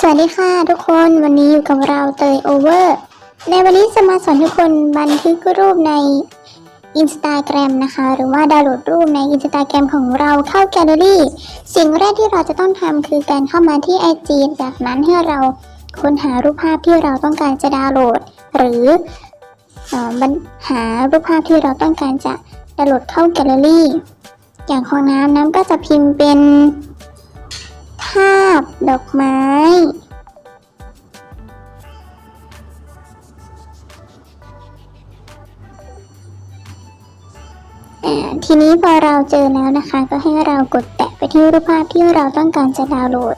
สวัสดีค่ะทุกคนวันนี้อยู่กับเราเตยโอเวอร์ในวันนี้จะมาสอนทุกคนบันทึกรูปใน Instagram นะคะ หรือว่าดาวน์โหลดรูปใน Instagram ของเราเข้าแกลเลอรี่ สิ่งแรกที่เราจะต้องทำคือการเข้ามาที่ IG จากนั้นให้เราค้นหารูปภาพที่เราต้องการจะดาวน์โหลด หรือเอ่อบันหารูปภาพที่เราต้องการจะดาวน์โหลดเข้าแกลเลอรี่ อย่างของน้ำน้ำก็จะพิมพ์เป็น ภาพดอกไม้ ทีนี้พอเราเจอแล้วนะคะ ก็ให้เรากดแตะไปที่รูปภาพที่เราต้องการจะดาวน์โหลด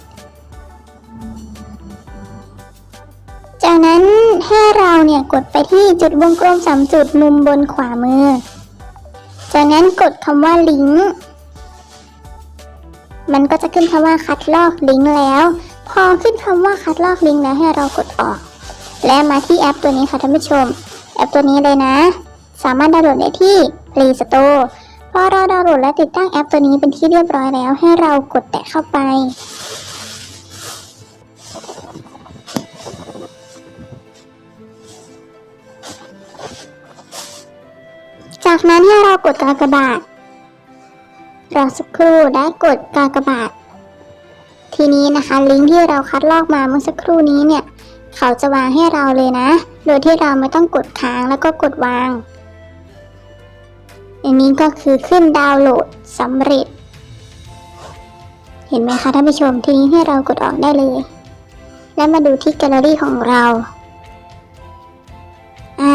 จากนั้นให้เราเนี่ยกดไปที่จุดวงกลมสามจุดมุมบนขวามือ จากนั้นกดคำว่าลิงก์ มันก็จะขึ้นคำว่าคัดลอกลิงก์แล้ว พอขึ้นคำว่าคัดลอกลิงก์แล้วให้เรากดออก และมาที่แอปตัวนี้ค่ะท่านผู้ชม แอปตัวนี้เลยนะ สามารถดาวน์โหลดได้ที่ Play Store พอเราดาวน์โหลดและติดตั้งแอปตัวนี้เป็นที่เรียบร้อยแล้ว ให้เรากดแตะเข้าไปจากนั้นให้เรากดกากบาท รอสักครู่ได้กดกากบาท ทีนี้นะคะลิงก์ที่เราคัดลอกมาเมื่อสักครู่นี้เนี่ย เขาจะวางให้เราเลยนะ โดยที่เราไม่ต้องกดค้างแล้วก็กดวาง อันนี้ก็คือขึ้นดาวน์โหลดสำเร็จ เห็นไหมคะท่านผู้ชมทีนี้ให้เรากดออกได้เลย และมาดูที่แกลเลอรี่ของเราอ่า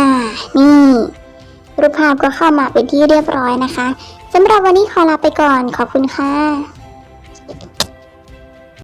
นี่รูปภาพก็เข้ามาเป็นที่เรียบร้อยนะคะ สำหรับวันนี้ขอลาไปก่อนขอบคุณค่ะ